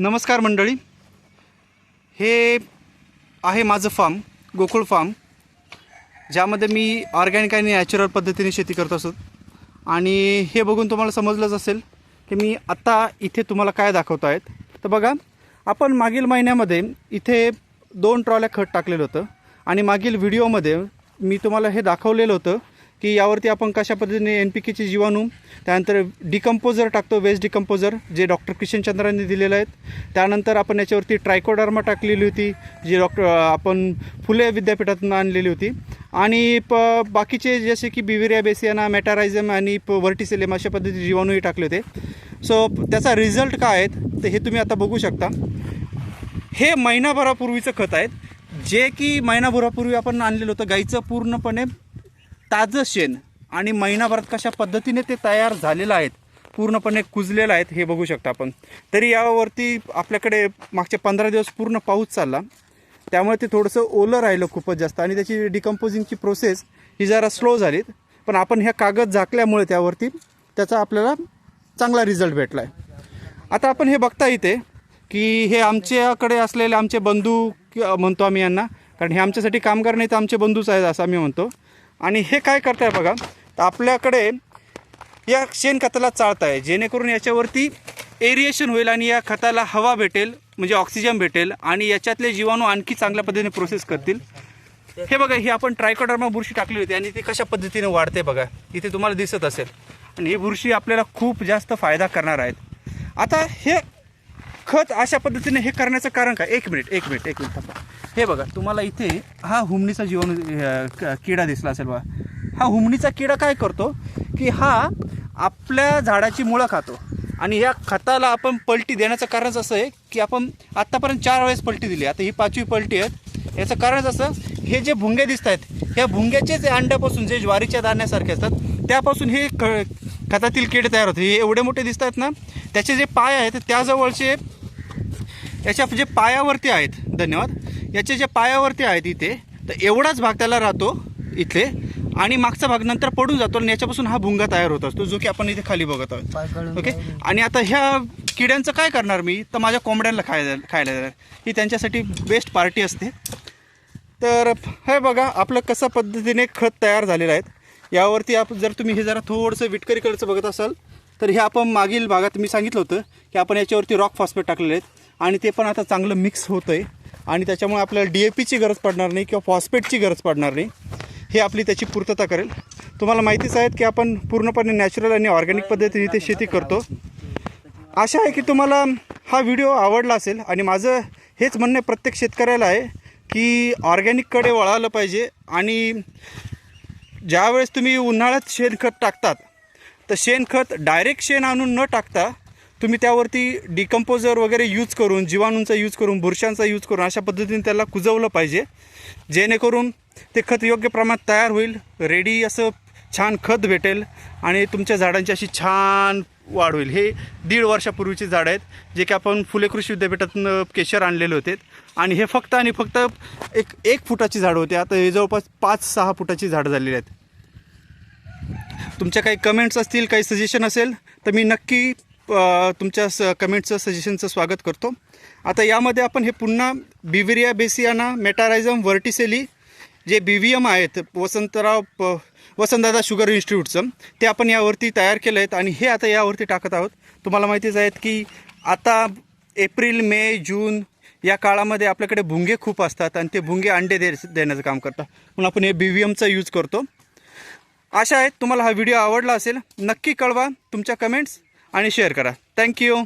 नमस्कार मंडळी. हे आहे माझं फार्म गोकुळ फार्म ज्यामध्ये मी ऑर्गॅनिक आणि नॅचरल पद्धतीने शेती करत असतो. आणि हे बघून तुम्हाला समजलंच असेल की मी आत्ता इथे तुम्हाला काय दाखवत आहेत. तर बघा आपण मागील महिन्यामध्ये इथे दोन ट्रॉल्या खत टाकलेलं होतं. आणि मागील व्हिडिओमध्ये मी तुम्हाला हे दाखवलेलं होतं की यावरती आपण कशा पद्धतीने एन पी केचे जीवाणू त्यानंतर डिकम्पोजर टाकतो वेस्ट डिकम्पोजर जे डॉक्टर किशनचंद्रांनी दिलेलं आहेत. त्यानंतर आपण याच्यावरती ट्रायकोडर्मा टाकलेली होती जी डॉक्टर आपण फुले विद्यापीठातून आणलेली होती. आणि प बाकीचे जसे की बिविरिया बेसियाना मॅटारायझम आणि प व्हर्टिसेलेम अशा पद्धतीचे जीवाणूही टाकले होते. सो त्याचा रिझल्ट काय आहेत तर हे तुम्ही आता बघू शकता. हे महिनाभरापूर्वीचं खत आहेत. जे की महिनाभरापूर्वी आपण आणलेलं होतं गाईचं पूर्णपणे ताजं शेण आणि महिनाभरात कशा पद्धतीने ते तयार झालेलं आहेत पूर्णपणे कुजलेलं आहेत हे बघू शकता आपण. तरी यावरती आपल्याकडे मागचे पंधरा दिवस पूर्ण पाऊस चालला. त्यामुळे ते थोडंसं ओलं राहिलं खूपच जास्त आणि त्याची डिकम्पोजिंगची प्रोसेस ही जरा स्लो झाली पण आपण ह्या कागद झाकल्यामुळे त्यावरती त्याचा आपल्याला चांगला रिझल्ट भेटला आहे आता आपण हे बघता इथे की हे आमच्याकडे असलेले आमचे बंधू म्हणतो आम्ही यांना कारण हे आमच्यासाठी कामगार नाही तर आमचे बंधूच आहेत असं आम्ही म्हणतो. आणि हे काय करताय बघा तर आपल्याकडे या शेणखताला चाळत आहे जेणेकरून याच्यावरती एरिएशन होईल आणि या खताला हवा भेटेल म्हणजे ऑक्सिजन भेटेल आणि याच्यातले जीवाणू आणखी चांगल्या पद्धतीने प्रोसेस करतील. हे बघा ही आपण ट्रायकोडर्मा बुरशी टाकली होती आणि ती कशा पद्धतीने वाढते बघा इथे तुम्हाला दिसत असेल. आणि ही बुरशी आपल्याला खूप जास्त फायदा करणार आहेत आता हे खत अशा पद्धतीने हे करण्याचं कारण काय? एक मिनिट एक मिनिट एक मिनिट थांबा. हे बघा तुम्हाला इथे हा हुमणीचा जीवन क- किडा दिसला असेल बघा. हा हुमणीचा किडा काय करतो की हा आपल्या झाडाची मुळं खातो. आणि या खताला आपण पलटी देण्याचं कारणच असं आहे की आपण आत्तापर्यंत चार वेळेस पलटी दिली. आता ही पाचवी पलटी आहेत याचं कारणच असं हे जे भुंगे दिसत आहेत ह्या भुंग्याचे जे अंड्यापासून जे ज्वारीच्या दाण्यासारखे असतात त्यापासून हे क खतातील किडे तयार होते. हे एवढे मोठे दिसत आहेत ना त्याचे जे पाय आहेत त्याजवळचे याच्या जे पायावरती आहेत. धन्यवाद. याचे जे पायावरती आहेत इथे तर एवढाच भाग त्याला राहतो इथे. आणि मागचा भाग नंतर पडून जातो आणि याच्यापासून हा भुंगा तयार होत असतो जो की आपण इथे खाली बघत आहोत. ओके आणि आता ह्या किड्यांचं काय करणार मी? तर माझ्या कोंबड्यांना खायला खायला देणार ही त्यांच्यासाठी बेस्ट पार्टी असते. तर हे बघा आपलं कसा पद्धतीने खत तयार झालेलं आहे. यावरती आपण जर तुम्ही हे जरा थोडंसं विटकरीकडचं बघत असाल तर हे आपण मागील भागात मी सांगितलं होतं की आपण याच्यावरती रॉक फॉस्फेट टाकलेले आहेत. आणि ते पण आता चांगलं मिक्स होतं आहे आणि त्याच्यामुळे आपल्याला डी ए पीची गरज पडणार नाही किंवा फॉस्फेटची गरज पडणार नाही. हे आपली त्याची पूर्तता करेल. तुम्हाला माहितीच आहेत की आपण पूर्णपणे नॅचरल आणि ऑर्गॅनिक पद्धतीने इथे शेती करतो. आशा आहे की तुम्हाला हा व्हिडिओ आवडला असेल आणि माझं हेच म्हणणं प्रत्येक शेतकऱ्याला आहे की ऑर्गॅनिककडे वळालं पाहिजे आणि ज्यावेळेस तुम्ही उन्हाळ्यात शेणखत टाकतात तर शेणखत डायरेक्ट शेण आणून न टाकता तुम्ही त्यावरती डिकम्पोजर वगैरे यूज करून जीवाणूंचा यूज करून बुरशांचा यूज करून अशा पद्धतीने त्याला कुजवलं पाहिजे. जेणेकरून ते खत योग्य प्रमाणात तयार होईल रेडी असं छान खत भेटेल आणि तुमच्या झाडांची अशी छान वाढ होईल. हे दीड वर्षापूर्वीची झाडं आहेत जे की आपण फुले कृषी विद्यापीठातून केशर आणलेले होते. आणि हे फक्त आणि फक्त एक एक फुटाची झाडं होती. आता हे जवळपास पाच सहा फुटाची झाडं झालेली आहेत. तुमच्या काही कमेंट्स असतील काही सजेशन असेल तर मी नक्की तुमच्या स कमेंटचं सजेशनचं स्वागत करतो. आता यामध्ये आपण हे पुन्हा बिविरिया बेसियाना मेटारायझम व्हर्टिसेली जे बी व्ही एम आहेत वसंतराव प वसंतदादा शुगर इन्स्टिट्यूटचं ते आपण यावरती तयार केलं आहेत आणि हे आता यावरती टाकत आहोत. तुम्हाला माहितीच आहेत की आता एप्रिल मे जून या काळामध्ये आपल्याकडे भुंगे खूप असतात आणि ते भुंगे अंडे दे देण्याचं काम करतात. म्हणून आपण हे बी व्ही एमचा यूज करतो. आशा आहे तुम्हाला हा व्हिडिओ आवडला असेल. नक्की कळवा तुमच्या कमेंट्स. आणि शेअर करा. थँक्यू